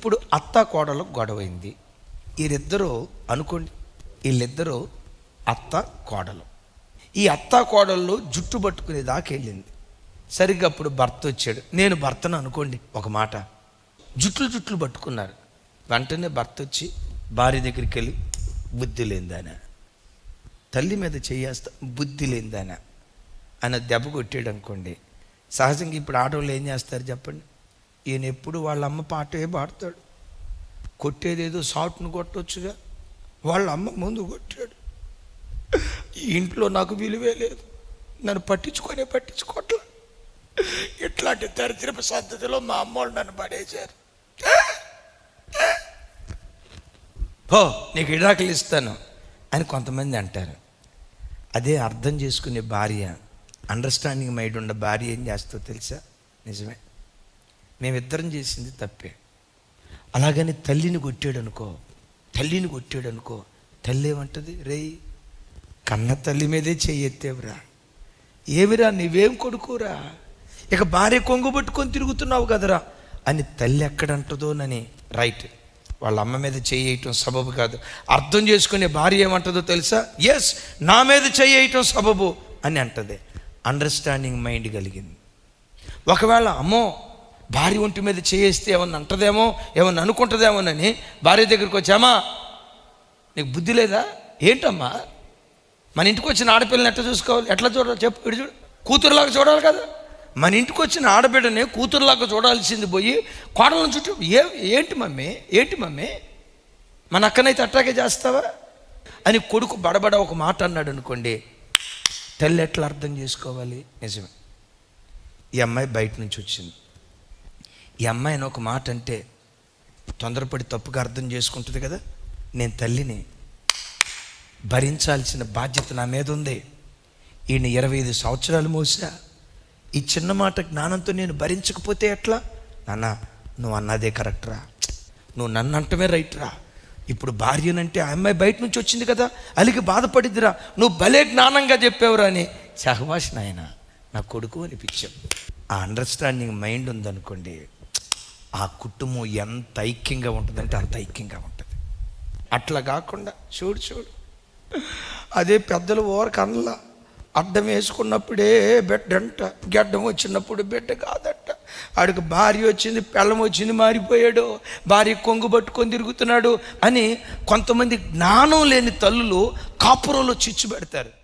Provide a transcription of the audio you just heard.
ఇప్పుడు అత్త కోడలు గొడవైంది. వీరిద్దరూ అనుకోండి వీళ్ళిద్దరూ అత్త కోడలు. ఈ అత్త కోడళ్ళు జుట్టు పట్టుకునే దాకా వెళ్ళింది. సరిగ్గా అప్పుడు భర్త వచ్చాడు. నేను భర్తను అనుకోండి ఒక మాట. జుట్లు జుట్లు పట్టుకున్నారు. వెంటనే భర్త వచ్చి భార్య దగ్గరికి వెళ్ళి బుద్ధి లేదానా తల్లి మీద చేయేస్తా బుద్ధి లేదానా అని దెబ్బ కొట్టాడు అనుకోండి. సహజంగా ఇప్పుడు ఆడవాళ్ళు ఏం చేస్తారు చెప్పండి? ఈయన ఎప్పుడు వాళ్ళ అమ్మ పాటే పాడతాడు. కొట్టేదేదో షార్ట్ను కొట్టొచ్చుగా. వాళ్ళ అమ్మ ముందు కొట్టాడు. ఇంట్లో నాకు విలువే లేదు. నన్ను పట్టించుకొనే పట్టించుకోవట్లే ఇట్లాంటి దరిద్రపు సంతతిలో మా అమ్మోళ్ళు నన్ను పడేశారు. పో నీకు ఇడాకులు ఇస్తాను అని కొంతమంది అంటారు. అదే అర్థం చేసుకునే భార్య అండర్స్టాండింగ్ మైండ్ ఉన్న భార్య ఏం చేస్తో తెలుసా? నిజమే. మేమిద్దరం చేసింది తప్పే. అలాగని తల్లిని కొట్టాడు అనుకో తల్లిని కొట్టాడు అనుకో తల్లి ఏమంటది? రేయ్ కన్న తల్లి మీదే చెయ్యెత్తేవరా ఏమిరా నువ్వేం కొడుకురా? ఇక భార్య కొంగు పట్టుకొని తిరుగుతున్నావు కదరా? అని తల్లి ఎక్కడంటదోనని రైట్ వాళ్ళ అమ్మ మీద చేయటం సబబు కాదు. అర్థం చేసుకునే భార్య ఏమంటుందో తెలుసా? ఎస్ నా మీద చేయటం సబబు అని అంటది. అండర్స్టాండింగ్ మైండ్ కలిగింది. ఒకవేళ అమ్మో భార్య ఒంటి మీద చేయిస్తే ఏమన్నా అంటదేమో ఏమన్నా అనుకుంటుందేమోనని భార్య దగ్గరికి వచ్చామా నీకు బుద్ధి లేదా? ఏంటమ్మా? మన ఇంటికి వచ్చిన ఆడపిల్లని ఎట్లా చూసుకోవాలి? ఎట్లా చూడాలి? చెప్పు ఇటు చూడు. కూతురులాగా చూడాలి కదా. మన ఇంటికి వచ్చిన ఆడబిడ్డని కూతురులాగా చూడాల్సింది పోయి కోడలను చుట్టూ ఏ ఏంటి మమ్మీ? ఏంటి మమ్మీ? మన అక్కనైతే అట్టాగే చేస్తావా? అని కొడుకు బడబడ ఒక మాట అన్నాడు అనుకోండి తల్లి ఎట్లా అర్థం చేసుకోవాలి? నిజమే. ఈ అమ్మాయి బయట నుంచి వచ్చింది. ఈ అమ్మాయిని ఒక మాట అంటే తొందరపడి తప్పుగా అర్థం చేసుకుంటుంది కదా? నేను తల్లిని భరించాల్సిన బాధ్యత నా మీద ఉంది. ఈయన ఇరవై ఐదు సంవత్సరాలు మోసా. ఈ చిన్న మాట జ్ఞానంతో నేను భరించకపోతే ఎట్లా? నాన్న నువ్వు అన్నదే కరెక్ట్ రా. నువ్వు నన్ను అంటమే రైట్ రా. ఇప్పుడు భార్యనంటే ఆ అమ్మాయి బయట నుంచి వచ్చింది కదా? అలిగి బాధపడిద్దిరా. నువ్వు భలే జ్ఞానంగా చెప్పావురా అని. సహవాష్ నాయన నా కొడుకు అనిపించాం ఆ అండర్స్టాండింగ్ మైండ్ ఉందనుకోండి ఆ కుటుంబం ఎంత ఐక్యంగా ఉంటుందంటే అంత ఐక్యంగా ఉంటుంది. అట్లా కాకుండా చూడు చూడు. అదే పెద్దలు ఓరకు అనలా. అడ్డం వేసుకున్నప్పుడే బిడ్డ అంట గడ్డం వచ్చినప్పుడు బిడ్డ కాదట. ఆడికి భార్య వచ్చింది పెళ్ళం వచ్చింది మారిపోయాడు. భార్య కొంగు పట్టుకొని తిరుగుతున్నాడు అని కొంతమంది జ్ఞానం లేని తల్లులు కాపురంలో చిచ్చు పెడతారు.